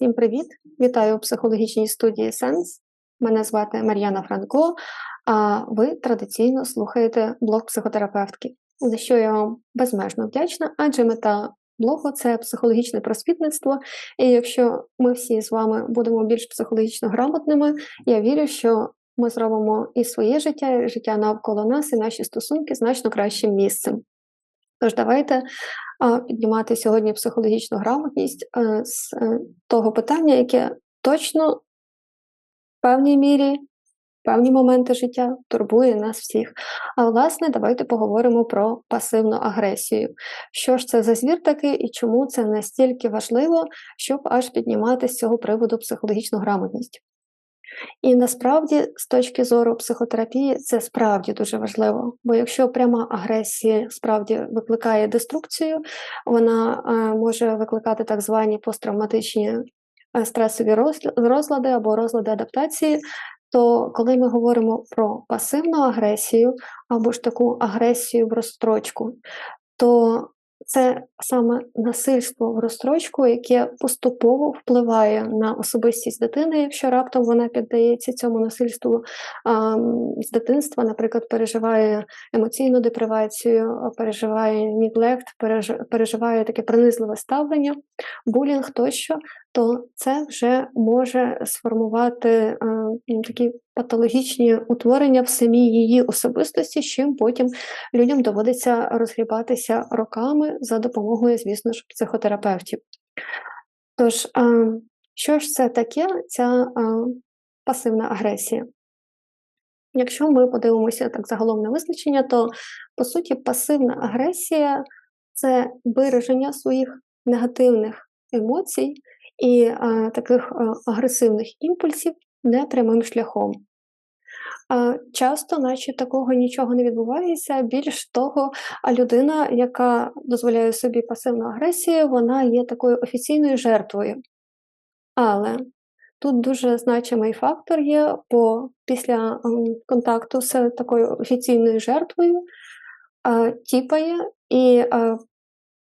Всім привіт! Вітаю у психологічній студії Сенс. Мене звати Мар'яна Франко, а ви традиційно слухаєте блог психотерапевтки, за що я вам безмежно вдячна, адже мета блогу це психологічне просвітництво. І якщо ми всі з вами будемо більш психологічно грамотними, я вірю, що ми зробимо і своє життя, і життя навколо нас, і наші стосунки значно кращим місцем. Тож давайте піднімати сьогодні психологічну грамотність е, з е, того питання, яке точно в певній мірі, в певні моменти життя турбує нас всіх. А власне, давайте поговоримо про пасивну агресію. Що ж це за звір такий і чому це настільки важливо, щоб аж піднімати з цього приводу психологічну грамотність? І насправді, з точки зору психотерапії, це справді дуже важливо. Бо якщо пряма агресія справді викликає деструкцію, вона е, може викликати так звані посттравматичні е, стресові розлади або розлади адаптації. То коли ми говоримо про пасивну агресію або ж таку агресію в розстрочку, то це саме насильство в розстрочку, яке поступово впливає на особистість дитини, якщо раптом вона піддається цьому насильству з дитинства, наприклад, переживає емоційну депривацію, переживає ніглект, переживає таке принизливе ставлення, булінг тощо, то це вже може сформувати а, такі патологічні утворення в самій її особистості, з чим потім людям доводиться розгрібатися роками за допомогою, звісно ж, психотерапевтів. Тож, що ж це таке, ця пасивна агресія? Якщо ми подивимося так загалом на визначення, то по суті пасивна агресія це вираження своїх негативних емоцій і а, таких а, агресивних імпульсів непрямим шляхом. Часто, наче такого нічого не відбувається. Більш того, людина, яка дозволяє собі пасивну агресію, вона є такою офіційною жертвою. Але тут дуже значимий фактор є, бо після контакту з такою офіційною жертвою тіпає і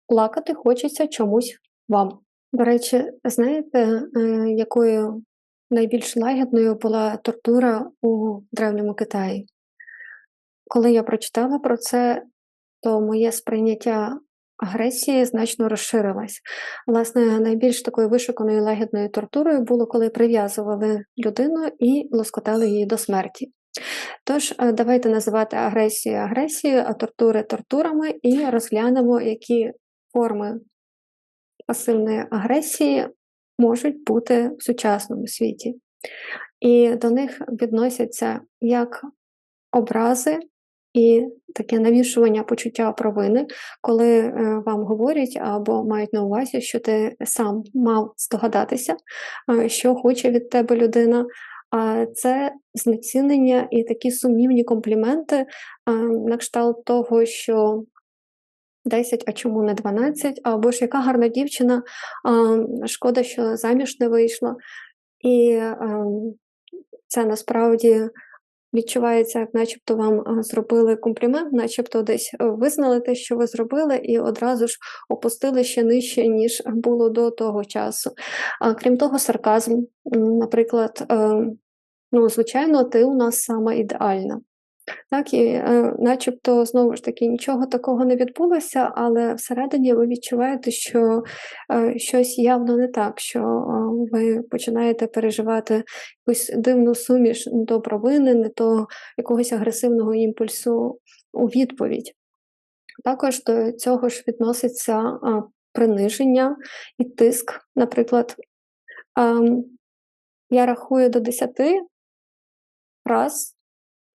плакати хочеться чомусь вам. До речі, знаєте, е, якою найбільш лагідною була тортура у древньому Китаї. Коли я прочитала про це, то моє сприйняття агресії значно розширилось. Власне, найбільш такою вишуканою лагідною тортурою було, коли прив'язували людину і лоскотали її до смерті. Тож, е, давайте називати агресію агресією, а тортури тортурами, і розглянемо, які форми пасивної агресії можуть бути в сучасному світі. І до них відносяться як образи і таке навішування почуття провини, коли е, вам говорять або мають на увазі, що ти сам мав здогадатися, е, що хоче від тебе людина. А це знецінення і такі сумнівні компліменти е, на кшталт того, що 10, а чому не 12, або ж яка гарна дівчина, шкода, що заміж не вийшла. І це насправді відчувається, як начебто вам зробили комплімент, начебто десь визнали те, що ви зробили, і одразу ж опустили ще нижче, ніж було до того часу. Крім того, сарказм, наприклад, ну, звичайно, ти у нас сама ідеальна. Так, і е, начебто, знову ж таки, нічого такого не відбулося, але всередині ви відчуваєте, що е, щось явно не так, що е, ви починаєте переживати якусь дивну суміш не то провини, не то якогось агресивного імпульсу у відповідь. Також до цього ж відноситься а, приниження і тиск. Наприклад, а, я рахую до 10 раз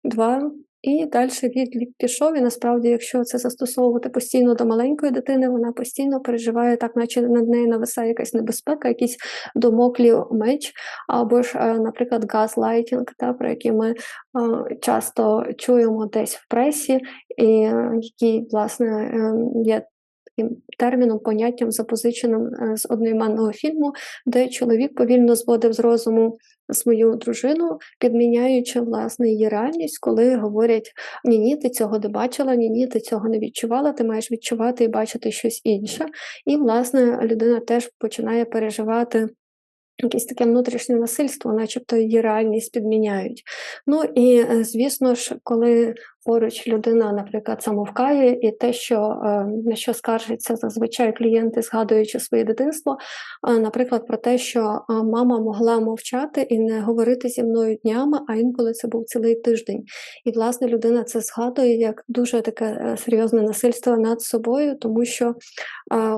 два. І далі відлік пішов. І насправді, якщо це застосовувати постійно до маленької дитини, вона постійно переживає, так наче над нею нависає якась небезпека, якийсь домоклі меч, або ж, е, наприклад, газлайтінг, та, про який ми е, часто чуємо десь в пресі, і е, який, власне, є терміном, поняттям, запозиченим е, з одноіменного фільму, де чоловік повільно зводив з розуму свою дружину, підміняючи власне її реальність, коли говорять: ні, ні, ти цього не бачила, ні, ні, ти цього не відчувала, ти маєш відчувати і бачити щось інше. І, власне, людина теж починає переживати. якесь таке внутрішнє насильство, начебто її реальність підміняють. Ну і е, звісно ж, коли поруч людина, наприклад, замовкає, і те, що е, на що скаржаться зазвичай клієнти, згадуючи своє дитинство, е, наприклад, про те, що е, мама могла мовчати і не говорити зі мною днями, а інколи це був цілий тиждень. І власне людина це згадує як дуже таке серйозне насильство над собою, тому що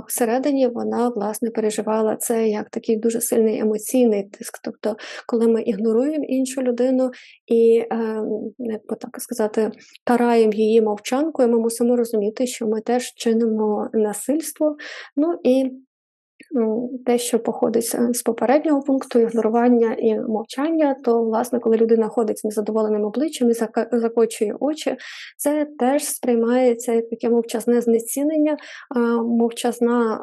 всередині вона власне переживала це як такий дуже сильний емоційний тиск. Тобто, коли ми ігноруємо іншу людину і, як би так сказати, караємо її мовчанкою, ми мусимо розуміти, що ми теж чинимо насильство. Ну і те, що походить з з попереднього пункту, ігнорування і мовчання, то, власне, коли людина ходить з незадоволеним обличчям і закочує очі, це теж сприймається як таке мовчазне знецінення, мовчазна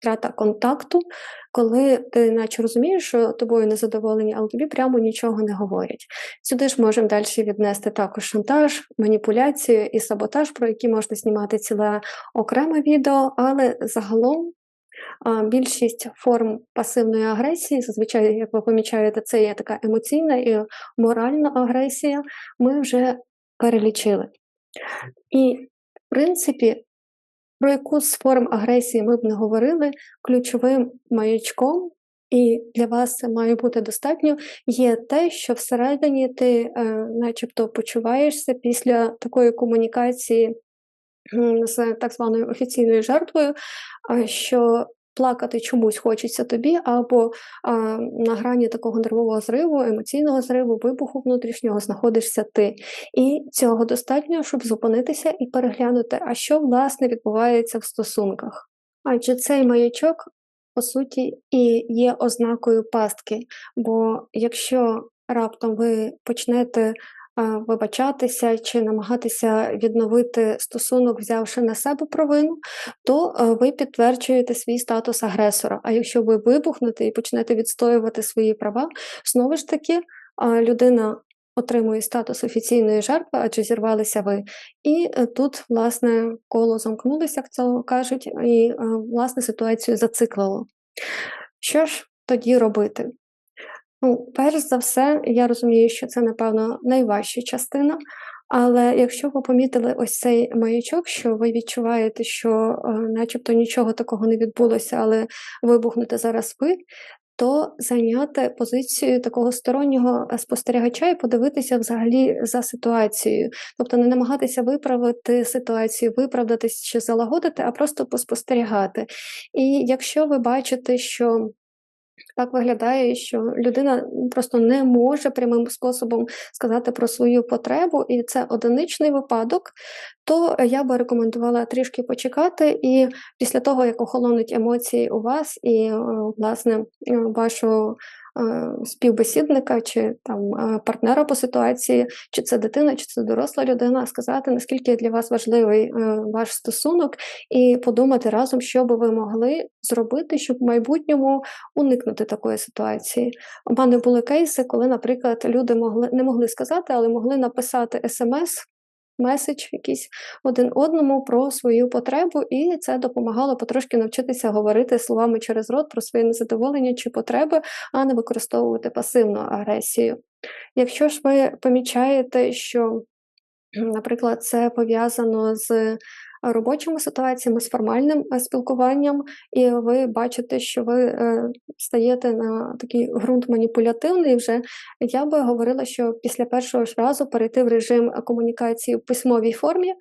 втрата контакту, коли ти наче розумієш, що тобою незадоволені, але тобі прямо нічого не говорять. Сюди ж можемо далі віднести також шантаж, маніпуляцію і саботаж, про які можна знімати ціле окреме відео, але загалом. Більшість форм пасивної агресії, зазвичай, як ви помічаєте, це є така емоційна і моральна агресія, ми вже перелічили. І, в принципі, про яку з форм агресії ми б не говорили, ключовим маячком, і для вас це має бути достатньо, є те, що всередині ти, е, начебто, почуваєшся після такої комунікації з так званою офіційною жертвою, що плакати чомусь хочеться тобі, або а, на грані такого нервового зриву, емоційного зриву, вибуху внутрішнього знаходишся ти. І цього достатньо, щоб зупинитися і переглянути, а що власне відбувається в стосунках. Адже цей маячок, по суті, і є ознакою пастки. Бо якщо раптом ви почнете вибачатися чи намагатися відновити стосунок, взявши на себе провину, то е, ви підтверджуєте свій статус агресора. А якщо ви вибухнете і почнете відстоювати свої права, знову ж таки людина. Отримує статус офіційної жертви, адже зірвалися ви. І е, тут, власне, коло замкнулося, як це кажуть, і, е, власне, ситуацію зациклило. Що ж тоді робити? Ну, перш за все, я розумію, що це, напевно, найважча частина. Але якщо ви помітили ось цей маячок, що ви відчуваєте, що е, начебто нічого такого не відбулося, але вибухнете зараз ви, то зайняти позицію такого стороннього е, спостерігача і подивитися взагалі за ситуацією. Тобто не намагатися виправити ситуацію, виправдатись чи залагодити, а просто поспостерігати. І якщо ви бачите, що так виглядає, що людина просто не може прямим способом сказати про свою потребу, і це одиничний випадок, то я би рекомендувала трішки почекати, і після того, як охолонуть емоції у вас і, власне, вашу співбесідника чи там партнера по ситуації, чи це дитина, чи це доросла людина, сказати, наскільки для вас важливий ваш стосунок, і подумати разом, що би ви могли зробити, щоб в майбутньому уникнути такої ситуації. У мене були кейси, коли, наприклад, люди могли не могли сказати, але могли написати смс меседж якийсь один одному про свою потребу, і це допомагало потрошки навчитися говорити словами через рот про своє незадоволення чи потреби, а не використовувати пасивну агресію. Якщо ж ви помічаєте, що Наприклад, це пов'язано з робочими ситуаціями, з формальним е, спілкуванням, і ви бачите, що ви е, стаєте на такий ґрунт маніпулятивний. Вже я би говорила, що після першого ж разу перейти в режим комунікації в письмовій формі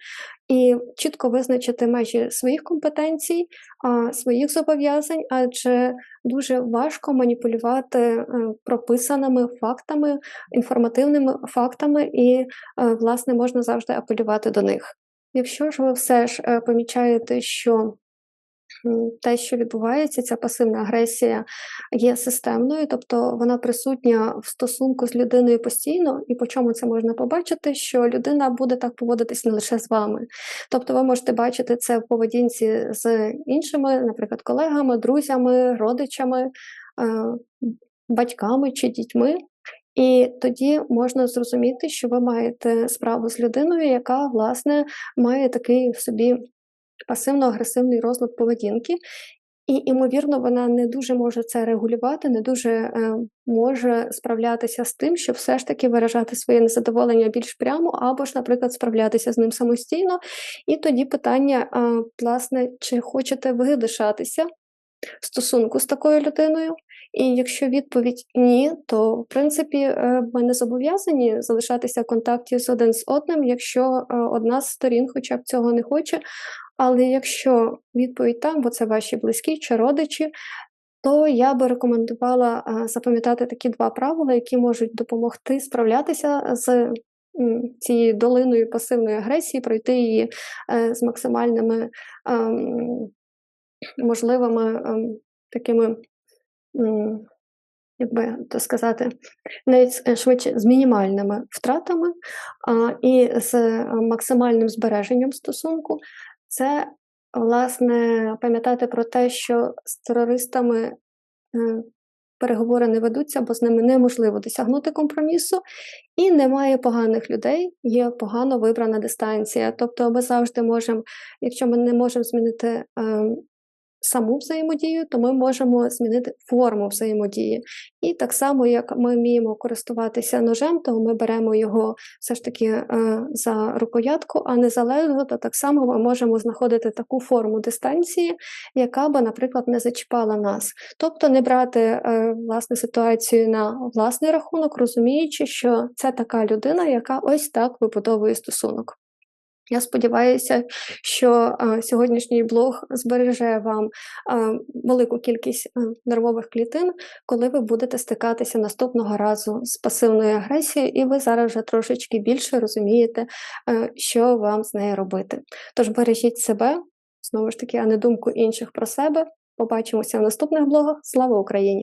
і чітко визначити межі своїх компетенцій, своїх зобов'язань, адже дуже важко маніпулювати е, прописаними фактами, інформативними фактами, і, власне, можна завжди апелювати до них. Якщо ж ви все ж е, помічаєте, що те, що відбувається, ця пасивна агресія є системною, тобто вона присутня в стосунку з людиною постійно, і по чому це можна побачити, що людина буде так поводитись не лише з вами. Тобто ви можете бачити це в поведінці з іншими, наприклад, колегами, друзями, родичами, е, батьками чи дітьми. І тоді можна зрозуміти, що ви маєте справу з людиною, яка, власне, має такий в собі пасивно-агресивний розлад поведінки. і, ймовірно, вона не дуже може це регулювати, не дуже е, може справлятися з тим, щоб все ж таки виражати своє незадоволення більш прямо, або ж, наприклад, справлятися з ним самостійно. І тоді питання, е, власне, чи хочете ви лишатися в стосунку з такою людиною? І якщо відповідь ні, то в принципі е, ми не зобов'язані залишатися в контакті з один з одним, якщо е, одна з сторін хоча б цього не хоче. Але якщо відповідь там, бо це ваші близькі чи родичі, то я би рекомендувала е, запам'ятати такі два правила, які можуть допомогти справлятися з цією долиною пасивної агресії, пройти її з максимальними ем, можливими ем, такими, як би то сказати, навіть е, швидше з мінімальними втратами а, і з е, максимальним збереженням стосунку. Це, власне, пам'ятати про те, що з терористами е, переговори не ведуться, бо з ними неможливо досягнути компромісу, і немає поганих людей, є погано вибрана дистанція. Тобто ми завжди можемо, якщо ми не можемо змінити ем, саму взаємодію, то ми можемо змінити форму взаємодії. І так само, як ми вміємо користуватися ножем, то ми беремо його все ж таки е, за рукоятку, а незалежно, то так само ми можемо знаходити таку форму дистанції, яка би, наприклад, не зачіпала нас. Тобто не брати е, власне ситуацію на власний рахунок, розуміючи, що це така людина, яка ось так вибудовує стосунок. Я сподіваюся, що е, сьогоднішній блог збереже вам е, велику кількість е, нервових клітин, коли ви будете стикатися наступного разу з пасивною агресією, і ви зараз вже трошечки більше розумієте, що вам з нею робити. Тож бережіть себе, знову ж таки, а не думку інших про себе. Побачимося в наступних блогах. Слава Україні!